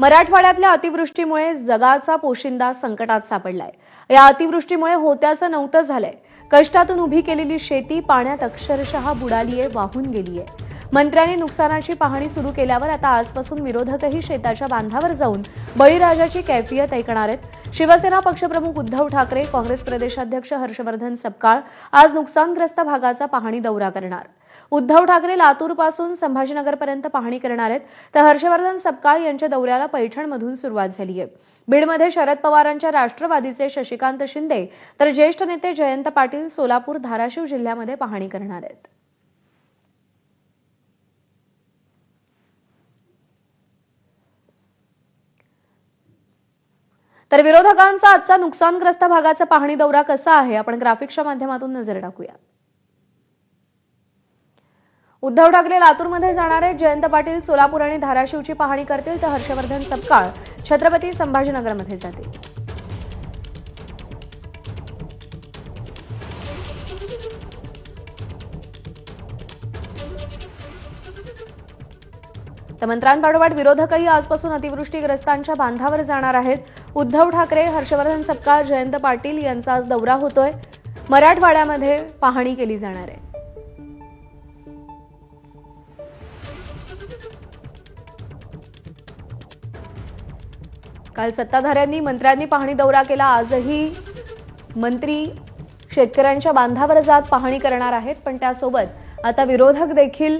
मराठवाड्यातल्या अतिवृष्टीमुळे जगाचा पोशिंदा संकटात सापडलाय. या अतिवृष्टीमुळे होत्याचं नव्हतं झालंय. कष्टातून उभी केलेली शेती पाण्यात अक्षरशः बुडालीये वाहून गेलीये. मंत्र्यांनी नुकसानाची पाहणी सुरू केल्यावर आता आजपासून विरोधकही शेताच्या बांधावर जाऊन बळीराजाची कैफियत ऐकणार आहेत. शिवसेना पक्षप्रमुख उद्धव ठाकरे काँग्रेस प्रदेशाध्यक्ष हर्षवर्धन सपकाळ आज नुकसानग्रस्त भागाचा पाहणी दौरा करणार. उद्धव ठाकरे लातूरपासून संभाजीनगरपर्यंत पाहणी करणार आहेत. तर हर्षवर्धन सपकाळ यांच्या दौऱ्याला पैठणमधून सुरुवात झाली आहे. बीडमध्ये शरद पवारांच्या राष्ट्रवादीचे शशिकांत शिंदे तर ज्येष्ठ नेते जयंत पाटील सोलापूर धाराशिव जिल्ह्यामध्ये पाहणी करणार आहेत. तर विरोधकांचा आजचा नुकसानग्रस्त भागाचा पाहणी दौरा कसा आहे? आपण ग्राफिक्सच्या माध्यमातून नजर टाकूया. उद्धव ठाकरे लातूरमध्ये जाणारे जयंत पाटील सोलापूर आणि धाराशिवची पाहणी करतील तर हर्षवर्धन सपकाळ छत्रपती संभाजीनगरमध्ये जातील. तर मंत्र्यांपाठोपाठ विरोधकही आजपासून अतिवृष्टीग्रस्तांच्या बांधावर जाणार आहेत. उद्धव ठाकरे हर्षवर्धन सपकाळ जयंत पाटील यांचा आज दौरा होतोय. मराठवाड्यामध्ये पाहणी केली जाणार आहे. काल सत्ताधाऱ्यांनी मंत्र्यांनी पाहणी दौरा केला. आजही मंत्री शेतकऱ्यांच्या बांधावर जात पाहणी करणार आहेत पण त्यासोबत आता विरोधक देखील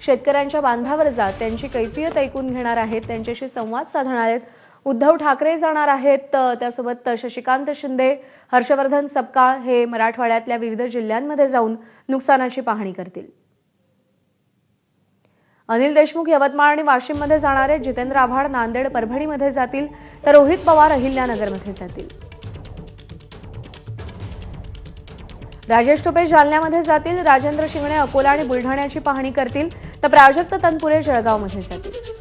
शेतकऱ्यांच्या बांधावर जात त्यांची कैफियत ऐकून घेणार आहेत त्यांच्याशी संवाद साधणार आहेत. उद्धव ठाकरे जाणार आहेत त्यासोबत शशिकांत शिंदे हर्षवर्धन सपकाळ हे मराठवाड्यातल्या विविध जिल्ह्यांमध्ये जाऊन नुकसानाची पाहणी करतील. अनिल देशमुख यवतमाळ आणि वाशिममध्ये जाणार आहेत. जितेंद्र आव्हाड नांदेड परभणीमध्ये जातील. तर रोहित पवार अहिल्यानगरमध्ये जातील. राजेश टोपे जालन्यामध्ये जातील. राजेंद्र शिंगणे अकोला आणि बुलढाण्याची पाहणी करतील. तर प्राजक्त तनपुरे जळगावमध्ये जातील.